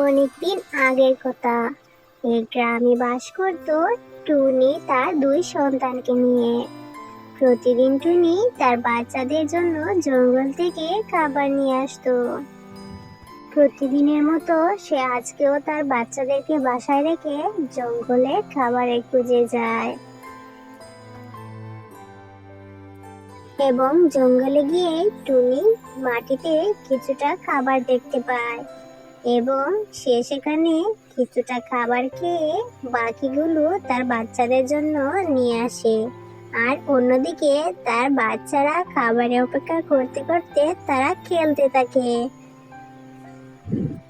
অনেকদিন আগের কথা। এই গ্রামে বাস করত টুনি তার দুই সন্তানকে নিয়ে। প্রতিদিন টুনি তার বাচ্চাদের জন্য জঙ্গল থেকে খাবার নিয়ে আসতো। প্রতিদিনের মতো সে আজকেও তার বাচ্চাদেরকে বাসায় রেখে জঙ্গলে খাবারের খুঁজে যায়। এবং জঙ্গলে গিয়ে টুনি মাটিতে কিছুটা খাবার দেখতে পায়। এবং সে সেখানে কিছুটা খাবার খেয়ে বাকিগুলো তার বাচ্চাদের জন্য নিয়ে আসে। আর অন্যদিকে তার বাচ্চারা খাবারের অপেক্ষা করতে করতে তারা খেলতে থাকে।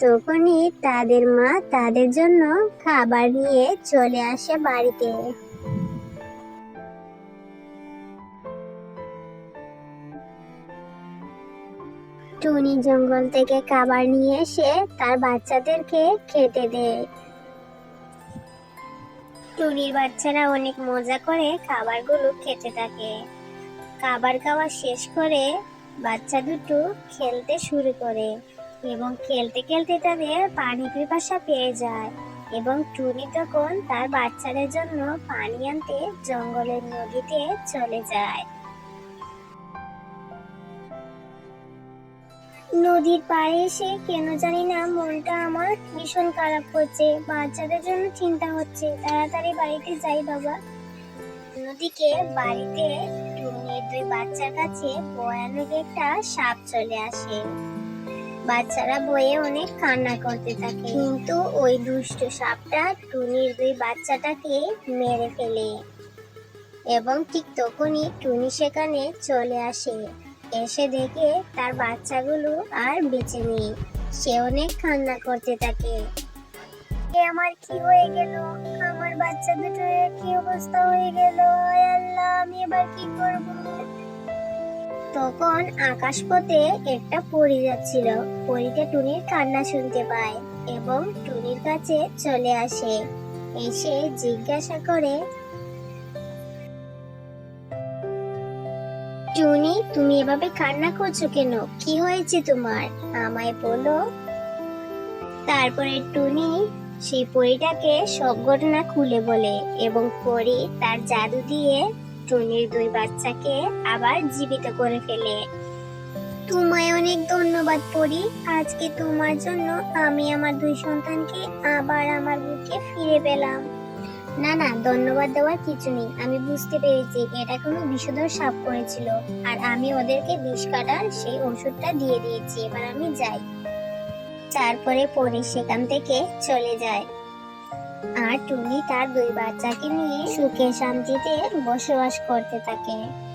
তখনই তাদের মা তাদের জন্য খাবার নিয়ে চলে আসে বাড়িতে। টুনি জঙ্গল থেকে খাবার নিয়ে এসে তার বাচ্চাদেরকে খেতে দেয়। টুনির বাচ্চারা অনেক মজা করে খাবারগুলো খেতে থাকে। খাবার খাওয়া শেষ করে বাচ্চা দুটো খেলতে শুরু করে এবং খেলতে খেলতে তাদের পানি পিপাসা পেয়ে যায় এবং টুনি তখন তার বাচ্চাদের জন্য পানি আনতে জঙ্গলের নদীতে চলে যায়। নদীর পাড়ে এসে কেন জানি না মনটা আমার ভীষণ খারাপ করছে। বাচ্চাদের জন্য চিন্তা হচ্ছে। তাড়াতাড়ি বাড়িতে যাই বাবা। অন্যদিকে বাড়িতে টুনির দুই বাচ্চার কাছে ভয়ানক একটা সাপ চলে আসে। বাচ্চারা বয়ে অনেক কান্না করতে থাকে। কিন্তু ওই দুষ্ট সাপটা টুনির দুই বাচ্চাটাকে মেরে ফেলে। এবং ঠিক তখনই টুনি সেখানে চলে আসে। এসে দেখে তার বাচ্চাগুলো আর বেঁচে নেই। সে অনেক কান্না করতে থাকে। এ আমার কি হয়ে গেল? আমার বাচ্চা দুটো কি অবস্থা হয়ে গেল? আল্লাহ, আমি এবার কি করব? তখন আকাশপথে একটা পরি যাচ্ছিল। পরিটা টুনির কান্না শুনতে পায় এবং টুনির কাছে চলে আসে। এসে জিজ্ঞাসা করে টুনি তুমি এভাবে কান্না করছ কেন? কি হয়েছে তোমার? আমায় বলো। তারপরে টুনি সেই পরীটাকে সব ঘটনা খুলে বলে এবং পরী তার জাদু দিয়ে টুনির দুই বাচ্চাকে আবার জীবিত করে ফেলে। তোমায় অনেক ধন্যবাদ পরি। আজকে তোমার জন্য আমি আমার দুই সন্তানকে আবার আমার বুকে ফিরে পেলাম। না না, ধন্যবাদ দেওয়ার কিছু নেই। আমি বুঝতে পেরেছি এটা কোনো বিষধর সাপ করেছিল। আর আমি ওদেরকে বিষ কাটার সেই ওষুধটা দিয়ে দিয়েছি, এবার আমি যাই। তারপরে পরে সেখান থেকে চলে যায়। আর টুনি তার দুই বাচ্চাকে নিয়ে সুখে শান্তিতে বসবাস করতে থাকে।